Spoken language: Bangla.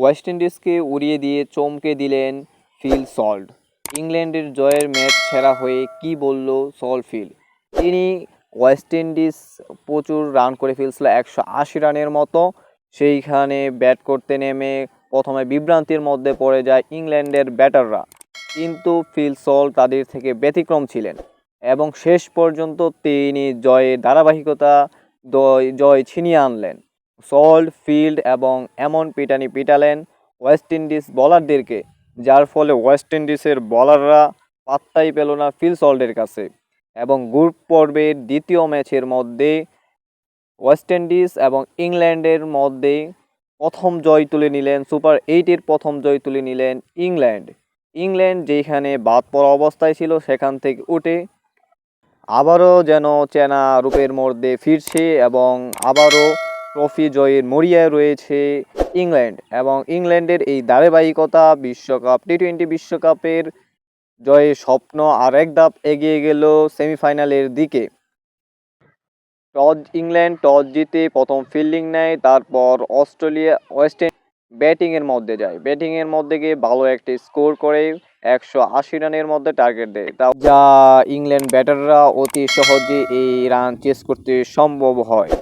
ওয়েস্ট ইন্ডিজকে উড়িয়ে দিয়ে চমকে দিলেন ফিল সল্ট। ইংল্যান্ডের জয়ের ম্যাচ সেরা হয়ে কি বলল সল ফিল? তিনি ওয়েস্ট ইন্ডিজ প্রচুর রান করে ফেলছিল, একশো আশি রানের মতো। সেইখানে ব্যাট করতে নেমে প্রথমে বিভ্রান্তির মধ্যে পড়ে যায় ইংল্যান্ডের ব্যাটাররা কিন্তু ফিল সল তাদের থেকে ব্যতিক্রম ছিলেন এবং শেষ পর্যন্ত তিনি জয়ের ধারাবাহিকতা জয় ছিনিয়ে আনলেন। সল্ট, ফিল্ড এবং এমন পিটানি পিটালেন ওয়েস্ট ইন্ডিজ বলারদেরকে, যার ফলে ওয়েস্ট ইন্ডিজের বলাররা পাত্তাই পেল না ফিল সল্টের কাছে। এবং গ্রুপ পর্বের দ্বিতীয় ম্যাচের মধ্যে ওয়েস্ট ইন্ডিজ এবং ইংল্যান্ডের মধ্যে প্রথম জয় তুলে নিলেন, সুপার এইটের প্রথম জয় তুলে নিলেন ইংল্যান্ড। ইংল্যান্ড যেখানে বাদ পড়া অবস্থায় ছিল, সেখান থেকে উঠে আবারও যেন চেনা রূপের মধ্যে ফিরছে এবং আবারও ট্রফি জয়ের মরিয়ায় রয়েছে ইংল্যান্ড এবং ইংল্যান্ডের এই ধারাবাহিকতা বিশ্বকাপ টি টোয়েন্টি বিশ্বকাপের জয়ের স্বপ্ন আর এক ধাপ এগিয়ে গেল সেমিফাইনালের দিকে। টস ইংল্যান্ড টস জিতে প্রথম ফিল্ডিং নেয়, তারপর অস্ট্রেলিয়া, ওয়েস্ট ব্যাটিংয়ের মধ্যে যায়। ব্যাটিংয়ের মধ্যে গিয়ে ভালো একটি স্কোর করে একশো আশি রানের মধ্যে টার্গেট দেয়। তা যা ইংল্যান্ড ব্যাটাররা অতি সহজে এই রান চেস করতে সম্ভব হয়।